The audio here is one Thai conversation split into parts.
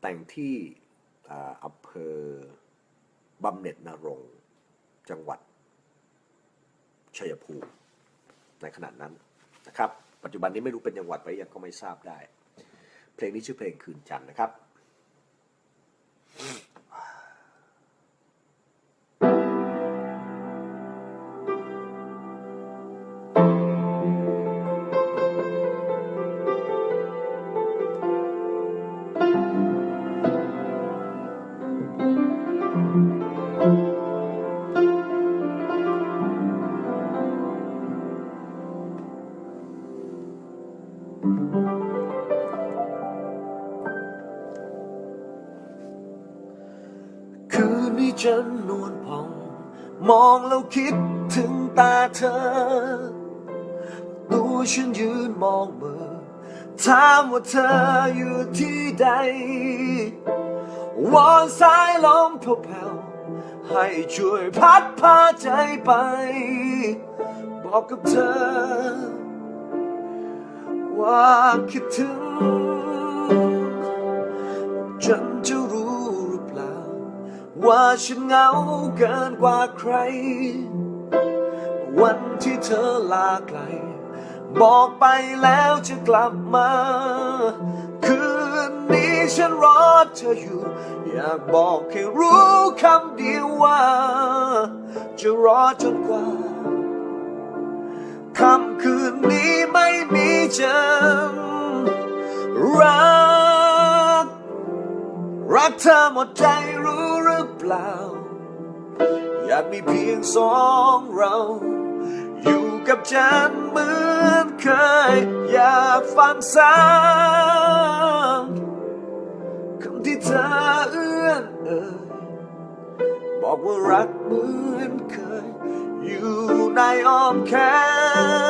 แต่งที่อำเภอบำเหน็จนรงจังหวัดชัยภูมิในขณะนั้นนะครับ ปัจจุบันนี้ไม่รู้เป็นจังหวัดไปยังก็ไม่ทราบได้ เพลงนี้ชื่อเพลงคืนจันทร์นะครับ คืนนี้ฉันนวลพอง มองแล้วคิดถึงตาเธอ ตัวฉันยืนมองมือถามว่าเธออยู่ที่ใด วอนสายลมแผ่วๆให้ช่วยพัดพาใจไป บอกกับเธอ ว่าคิดถึงฉันจะรู้หรือเปล่า ว่าฉันเหงาเกินกว่าใคร วันที่เธอลาไกล บอกไปแล้วจะกลับมา คืนนี้ฉันรอเธออยู่ อยากบอกให้รู้คำเดียวว่า จะรอจนกว่าค่ำคืนนี้ เธอหมดใจรู้หรือเปล่า อยากมีเพียงสองเรา อยู่กับฉันเหมือนเคย อยากฟังซ้ำคำที่เธอเอื้อนเอ่ยบอกว่ารักเหมือนเคย อยู่ในอ้อมแขน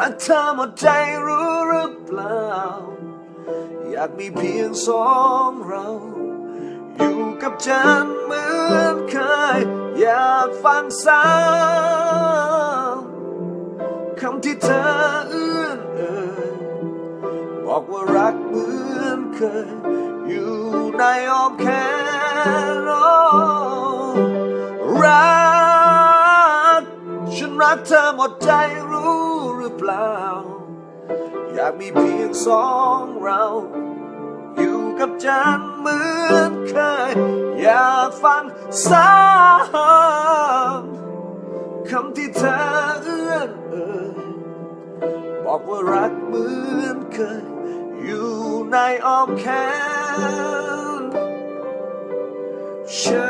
รักเธอหมดใจรู้หรือเปล่า อยากมีเพียงสองเรา อยู่กับฉันเหมือนเคย อยากฟังซ้ำคำที่เธอเอื้อนเอ่ยบอกว่ารักเหมือนเคย อยู่ในอ้อมแขนรัก ฉันรักเธอหมดใจรู้ เปล่า อยากมีเพียงสองเรา อยู่กับฉันเหมือนเคย อยากฟังซ้ำคำที่เธอเอื้อนเอ่ยบอกว่ารักเหมือนเคย อยู่ในอ้อมแขนฉัน